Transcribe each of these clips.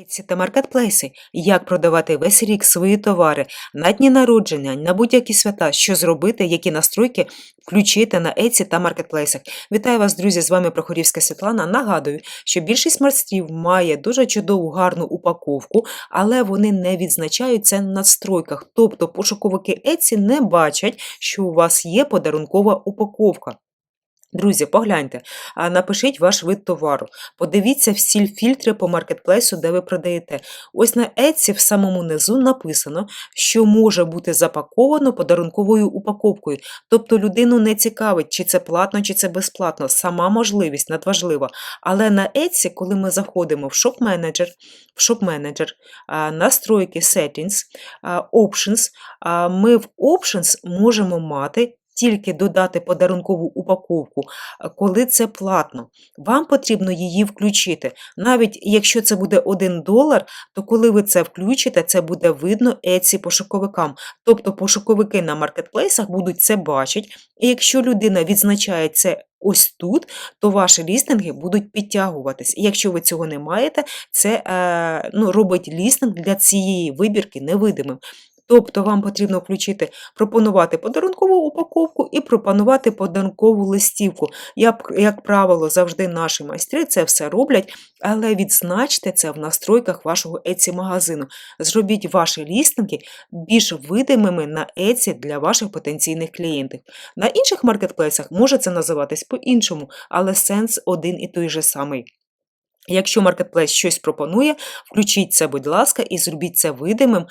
Etsy та маркетплейси. Як продавати весь рік свої товари на дні народження, на будь-які свята, що зробити, які настройки включити на Etsy та маркетплейсах. Вітаю вас, друзі! З вами Прохорівська Світлана. Нагадую, що більшість марстрів має дуже чудову гарну упаковку, але вони не відзначають це на настройках. Тобто пошуковики Etsy не бачать, що у вас є подарункова упаковка. Друзі, погляньте, напишіть ваш вид товару, подивіться всі фільтри по маркетплейсу, де ви продаєте. Ось на Etsy в самому низу написано, що може бути запаковано подарунковою упаковкою. Тобто людину не цікавить, чи це платно, чи це безплатно. Сама можливість надважлива. Але на Etsy, коли ми заходимо в Manager, в а, настройки Settings, Options, ми в Options можемо мати тільки додати подарункову упаковку, коли це платно. Вам потрібно її включити. Навіть якщо це буде 1 долар, то коли ви це включите, це буде видно Etsy пошуковикам. Тобто пошуковики на маркетплейсах будуть це бачити, і якщо людина відзначає це ось тут, то ваші лістинги будуть підтягуватись. І якщо ви цього не маєте, це е, ну, робить лістинг для цієї вибірки невидимим. Тобто вам потрібно включити пропонувати подарункову упаковку і пропонувати подарункову листівку. Як, як правило, завжди наші майстри це все роблять, але відзначте це в настройках вашого Etsy магазину. Зробіть ваші лістинги більш видимими на Etsy для ваших потенційних клієнтів. На інших маркетплейсах може це називатись по-іншому, але сенс один і той же самий. Якщо маркетплейс щось пропонує, включіть це, будь ласка, і зробіть це видимим,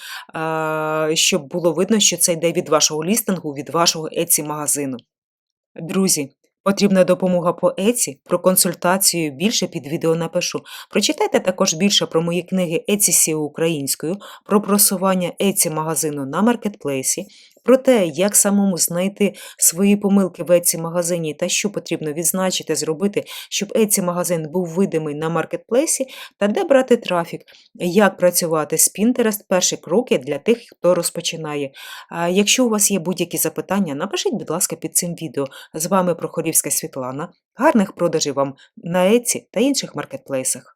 щоб було видно, що це йде від вашого лістингу, від вашого Etsy магазину. Друзі, потрібна допомога по Etsy, про консультацію більше під відео напишу. Прочитайте також більше про мої книги Etsy SEO українською, про просування Etsy магазину на маркетплейсі, про те, як самому знайти свої помилки в Etsy магазині та що потрібно відзначити, зробити, щоб Etsy магазин був видимий на маркетплейсі, та де брати трафік, як працювати з Pinterest, перші кроки для тих, хто розпочинає. Якщо у вас є будь-які запитання, напишіть, будь ласка, під цим відео. З вами Прохорівська Світлана. Гарних продажів вам на Etsy та інших маркетплейсах.